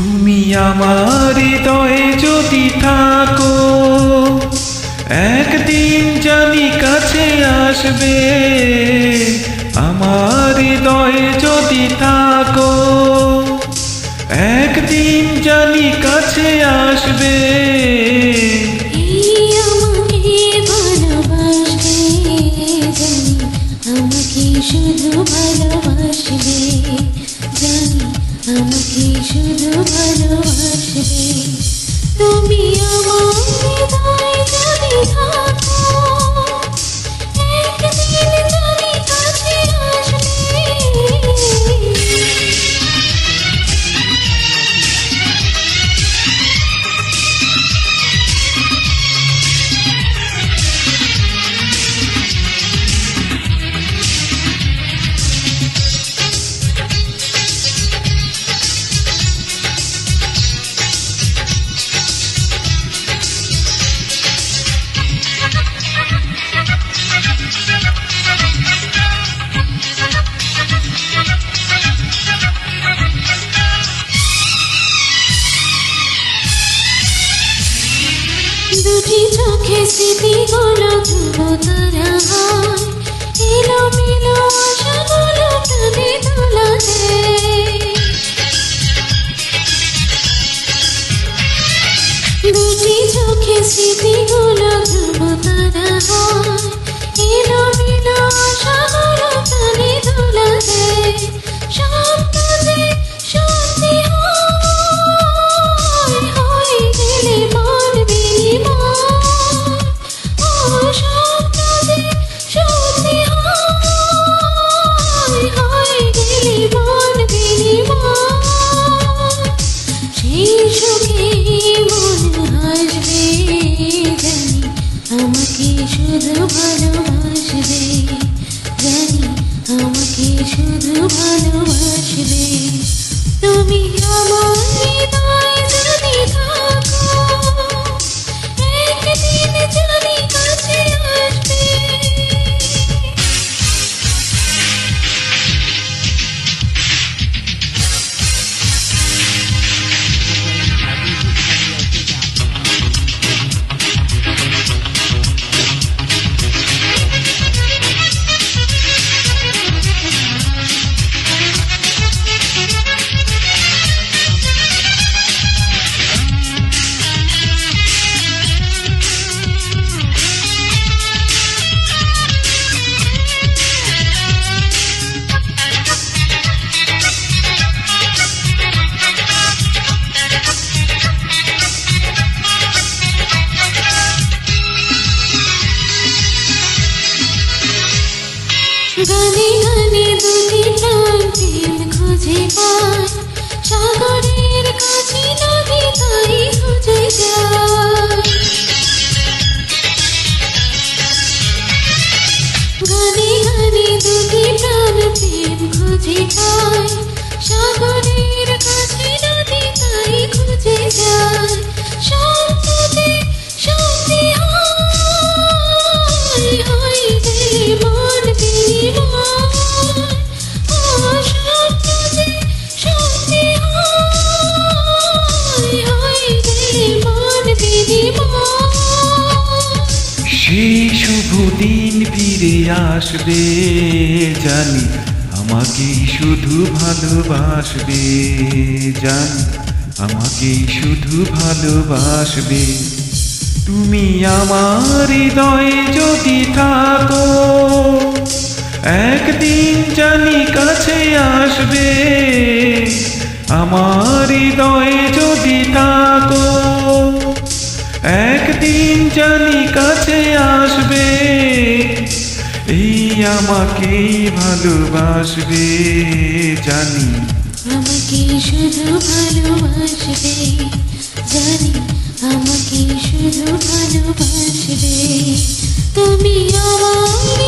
আমার হৃদয়ে যদি থাকো, একদিন জানি কাছে আসবে। আমার হৃদয়ে যদি থাকো, একদিন জানি কাছে আসবে। স্মৃতিগুলো ধ্রুব তারা আমাকে শুধু ভালোবাসবে। জানি আমাকে শুধু ভালোবাসবে তুমি আমার হৃদয় গানে গানে দুটি প্রাণ প্রেম খুঁজে পায়। সাগরের কাছে নদী তাই খুঁজে যায়। গানে গানে দুটি প্রাণ প্রেম খুঁজে পায়। সেই শুভ দিন ফিরে আসবে, জানি আমাকে শুধু ভালোবাসবে, জানি আমাকে শুধু ভালোবাসবে। তুমি আমার হৃদয়ে যদি থাকো, একদিন জানি কাছে আসবে। আমার হৃদয়ে যদি থাকো একদিন জানি কাছে আসবে, এই আমাকে ভালোবাসবে, জানি। আমাকে শুধু ভালোবাসবে, জানি আমাকে শুধু ভালোবাসবে। তুমি আমার